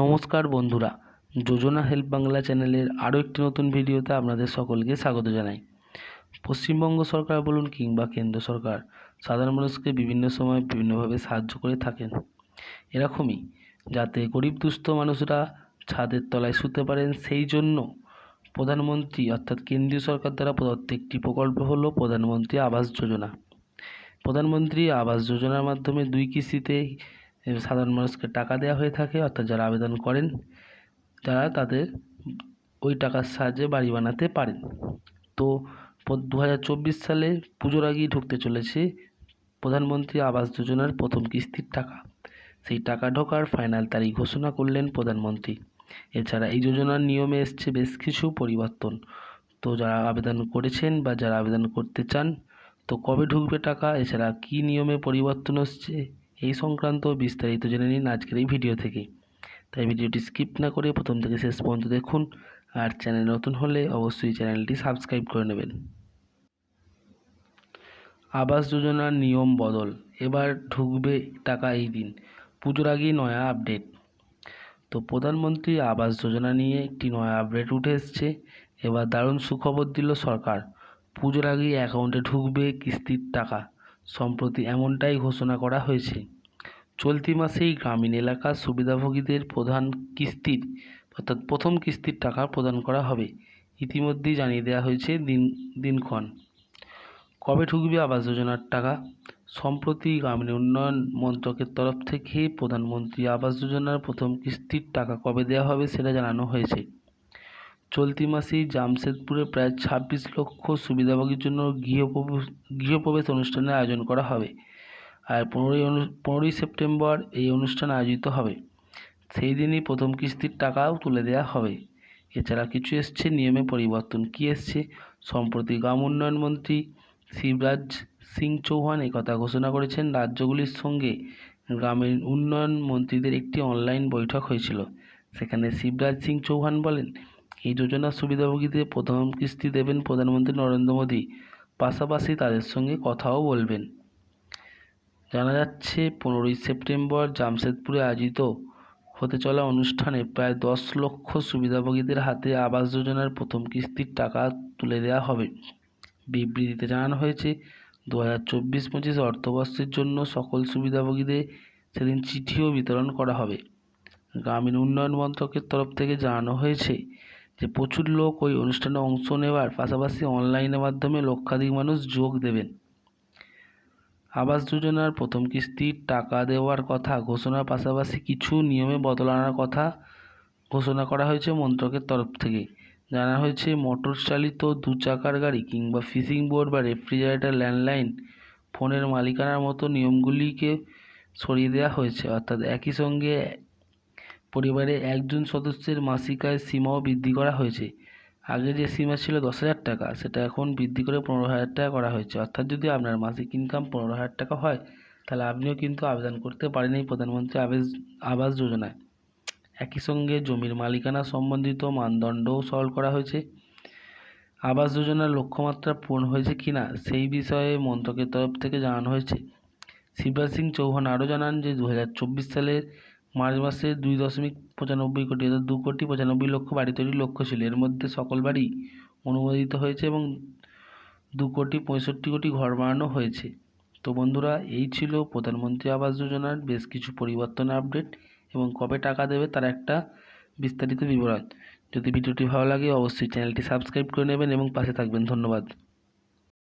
নমস্কার বন্ধুরা, যোজনা হেল্প বাংলা চ্যানেলের আরও একটি নতুন ভিডিওতে আপনাদের সকলকে স্বাগত জানাই। পশ্চিমবঙ্গ সরকার বলুন কিংবা কেন্দ্র সরকার, সাধারণ মানুষকে বিভিন্ন সময় বিভিন্নভাবে সাহায্য করে থাকেন। এরকমই যাতে গরিব দুস্থ মানুষরা ছাদের তলায় শুতে পারেন, সেই জন্য প্রধানমন্ত্রী অর্থাৎ কেন্দ্রীয় সরকার দ্বারা প্রদত্ত একটি প্রকল্প হলো প্রধানমন্ত্রী আবাস যোজনা। প্রধানমন্ত্রী আবাস যোজনার মাধ্যমে দুই কিস্তিতে সাধারণ মানুষকে টাকা দেওয়া হয়ে থাকে, অর্থাৎ যারা আবেদন করেন, তারা তাদের ওই টাকার সাহায্যে বাড়ি বানাতে পারেন। তো দু হাজার চব্বিশ সালে পুজোর আগেই ঢুকতে চলেছে প্রধানমন্ত্রী আবাস যোজনার প্রথম কিস্তির টাকা। সেই টাকা ঢোকার ফাইনাল তারিখ ঘোষণা করলেন প্রধানমন্ত্রী। এছাড়া এই যোজনার নিয়মে এসছে বেশ কিছু পরিবর্তন। তো যারা আবেদন করেছেন বা যারা আবেদন করতে চান, তো কবে ঢুকবে টাকা? এছাড়া কী নিয়মে পরিবর্তন হচ্ছে এই সংক্রান্ত বিস্তারিত জেনে নিন আজকের এই ভিডিও থেকে। তাই ভিডিওটি স্কিপ না করে প্রথম থেকে শেষ পর্যন্ত দেখুন আর চ্যানেল নতুন হলে অবশ্যই চ্যানেলটি সাবস্ক্রাইব করে নেবেন। আবাস যোজনার নিয়ম বদল, এবার ঢুকবে টাকা এই দিন, পুজোর আগেই নয়া আপডেট। তো প্রধানমন্ত্রী আবাস যোজনা নিয়ে একটি নয়া আপডেট উঠে এসছে, এবার দারুণ সুখবর দিল সরকার, পুজোর আগেই অ্যাকাউন্টে ঢুকবে কিস্তির টাকা। সম্প্রতি এমনটাই ঘোষণা করা হয়েছে। চলতি মাসেই গ্রামীণ এলাকার সুবিধাভোগীদের প্রধান কিস্তির অর্থাৎ প্রথম কিস্তির টাকা প্রদান করা হবে। ইতিমধ্যেই জানিয়ে দেওয়া হয়েছে দিন, দিনক্ষণ। কবে ঢুকবে আবাস যোজনার টাকা? সম্প্রতি গ্রামীণ উন্নয়ন মন্ত্রকের তরফ থেকে প্রধানমন্ত্রী আবাস যোজনার প্রথম কিস্তির টাকা কবে দেওয়া হবে সেটা জানানো হয়েছে। চলতি মাসেই জামশেদপুরে প্রায় ছাব্বিশ লক্ষ সুবিধাভোগীর জন্য গৃহপ্রবেশ গৃহপ্রবেশ অনুষ্ঠানের আয়োজন করা হবে। আর পনেরোই অনু, পনেরোই সেপ্টেম্বর এই অনুষ্ঠান আয়োজিত হবে। সেই দিনই প্রথম কিস্তির টাকাও তুলে দেওয়া হবে। এছাড়া কিছু এসছে, নিয়মে পরিবর্তন কী এসছে সম্প্রতি গ্রাম উন্নয়ন মন্ত্রী শিবরাজ সিং চৌহান কথা ঘোষণা করেছেন। রাজ্যগুলির সঙ্গে গ্রামীণ উন্নয়ন মন্ত্রীদের একটি অনলাইন বৈঠক হয়েছিল। সেখানে শিবরাজ সিং চৌহান বলেন এই যোজনার সুবিধাভোগীদের প্রথম কিস্তি দেবেন প্রধানমন্ত্রী নরেন্দ্র মোদী। পাশাপাশি তাদের সঙ্গে কথাও বলবেন। জানা যাচ্ছে, পনেরোই সেপ্টেম্বর জামশেদপুরে আয়োজিত হতে চলা অনুষ্ঠানে প্রায় দশ লক্ষ সুবিধাভোগীদের হাতে আবাস যোজনার প্রথম কিস্তির টাকা তুলে দেওয়া হবে। বিবৃতিতে জানানো হয়েছে দু হাজার চব্বিশ পঁচিশ অর্থবর্ষের জন্য সকল সুবিধাভোগীদের সেদিন চিঠিও বিতরণ করা হবে। গ্রামীণ উন্নয়ন মন্ত্রকের তরফ থেকে জানানো হয়েছে যে প্রচুর লোক ওই অনুষ্ঠানে অংশ নেওয়ার পাশাপাশি অনলাইনের মাধ্যমে লক্ষাধিক মানুষ যোগ দেবেন। আবাস যোজনার প্রথম কিস্তির টাকা দেওয়ার কথা, ঘোষণার পাশাপাশি কিছু নিয়মে বদল আনার কথা ঘোষণা করা হয়েছে মন্ত্রকের তরফ থেকে। জানা হয়েছে, মোটর চালিত দু চাকার গাড়ি কিংবা ফিশিং বোর্ড বা রেফ্রিজারেটর ল্যান্ডলাইন ফোনের মালিকানার মতো নিয়মগুলিকে সরিয়ে দেওয়া হয়েছে। অর্থাৎ একই সঙ্গে পরিবারে একজন সদস্যের মাসিক আয়ের সীমাও বৃদ্ধি করা হয়েছে। আগে যে সীমা ছিল দশ হাজার টাকা, সেটা এখন বৃদ্ধি করে পনেরো হাজার টাকা করা হয়েছে। অর্থাৎ যদি আপনার মাসিক ইনকাম পনেরো হাজার টাকা হয়, তাহলে আপনিও কিন্তু আবেদন করতে পারেন এই প্রধানমন্ত্রী আবাস আবাস যোজনায়। একই সঙ্গে জমির মালিকানা সম্বন্ধিত মানদণ্ডও সরল করা হয়েছে। আবাস যোজনার লক্ষ্যমাত্রা পূরণ হয়েছে কি না, সেই বিষয়ে মন্ত্রকের তরফ থেকে জানানো হয়েছে। শিবরাজ সিং চৌহান আরও জানান যে দু হাজার চব্বিশ সালের মার্চ মাসে দুই দশমিক পঁচানব্বই কোটি অর্থাৎ দু কোটি পঁচানব্বই লক্ষ বাড়ি তৈরির লক্ষ্য ছিল। এর মধ্যে সকল বাড়ি অনুমোদিত হয়েছে এবং দু কোটি পঁয়ষট্টি কোটি ঘর বানানো হয়েছে। তো বন্ধুরা, এই ছিল প্রধানমন্ত্রী আবাস যোজনার বেশ কিছু পরিবর্তন আপডেট এবং কবে টাকা দেবে তার একটা বিস্তারিত বিবরণ। যদি ভিডিওটি ভালো লাগে, অবশ্যই চ্যানেলটি সাবস্ক্রাইব করে নেবেন এবং পাশে থাকবেন। ধন্যবাদ।